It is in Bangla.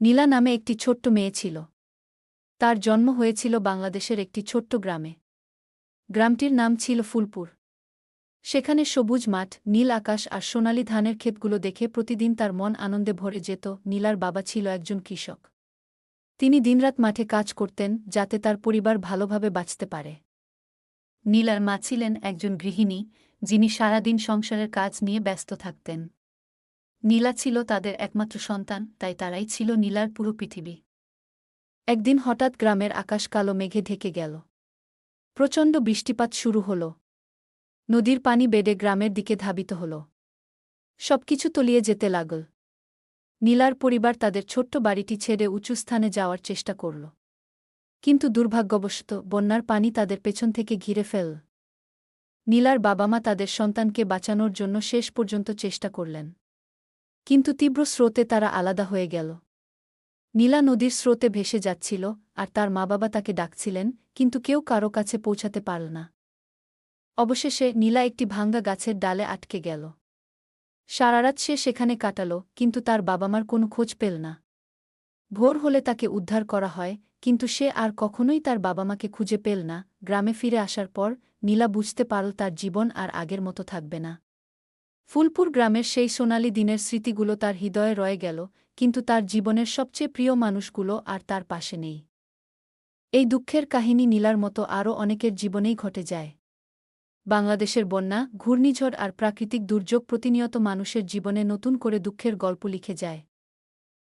নীলা নামে একটি ছোট্ট মেয়ে ছিল। তার জন্ম হয়েছিল বাংলাদেশের একটি ছোট্ট গ্রামে। গ্রামটির নাম ছিল ফুলপুর। সেখানে সবুজ মাঠ, নীল আকাশ আর সোনালি ধানের ক্ষেতগুলো দেখে প্রতিদিন তার মন আনন্দে ভরে যেত। নীলার বাবা ছিল একজন কৃষক। তিনি দিনরাত মাঠে কাজ করতেন যাতে তার পরিবার ভালোভাবে বাঁচতে পারে। নীলার মা ছিলেন একজন গৃহিণী, যিনি সারাদিন সংসারের কাজ নিয়ে ব্যস্ত থাকতেন। নীলা ছিল তাদের একমাত্র সন্তান, তাই তারাই ছিল নীলার পুরো পৃথিবী। একদিন হঠাৎ গ্রামের আকাশ কালো মেঘে ঢেকে গেল। প্রচণ্ড বৃষ্টিপাত শুরু হল। নদীর পানি বেড়ে গ্রামের দিকে ধাবিত হল। সবকিছু তলিয়ে যেতে লাগল। নীলার পরিবার তাদের ছোট্ট বাড়িটি ছেড়ে উঁচু স্থানে যাওয়ার চেষ্টা করল। কিন্তু দুর্ভাগ্যবশত বন্যার পানি তাদের পেছন থেকে ঘিরে ফেল। নীলার বাবা মা তাদের সন্তানকে বাঁচানোর জন্য শেষ পর্যন্ত চেষ্টা করলেন। কিন্তু তীব্র স্রোতে তারা আলাদা হয়ে গেল। নীলা নদীর স্রোতে ভেসে যাচ্ছিল, আর তার মা বাবা তাকে ডাকছিলেন, কিন্তু কেউ কারও কাছে পৌঁছাতে পারল না। অবশেষে নীলা একটি ভাঙ্গা গাছের ডালে আটকে গেল। সারারাত সে সেখানে কাটাল, কিন্তু তার বাবামার কোনো খোঁজ পেল না। ভোর হলে তাকে উদ্ধার করা হয়, কিন্তু সে আর কখনোই তার বাবামাকে খুঁজে পেল না। গ্রামে ফিরে আসার পর নীলা বুঝতে পারল তার জীবন আর আগের মতো থাকবে না। ফুলপুর গ্রামের সেই সোনালি দিনের স্মৃতিগুলো তার হৃদয়ে রয়ে গেল, কিন্তু তার জীবনের সবচেয়ে প্রিয় মানুষগুলো আর তার পাশে নেই। এই দুঃখের কাহিনী নীলার মতো আরও অনেকের জীবনেই ঘটে যায়। বাংলাদেশের বন্যা, ঘূর্ণিঝড় আর প্রাকৃতিক দুর্যোগ প্রতিনিয়ত মানুষের জীবনে নতুন করে দুঃখের গল্প লিখে যায়।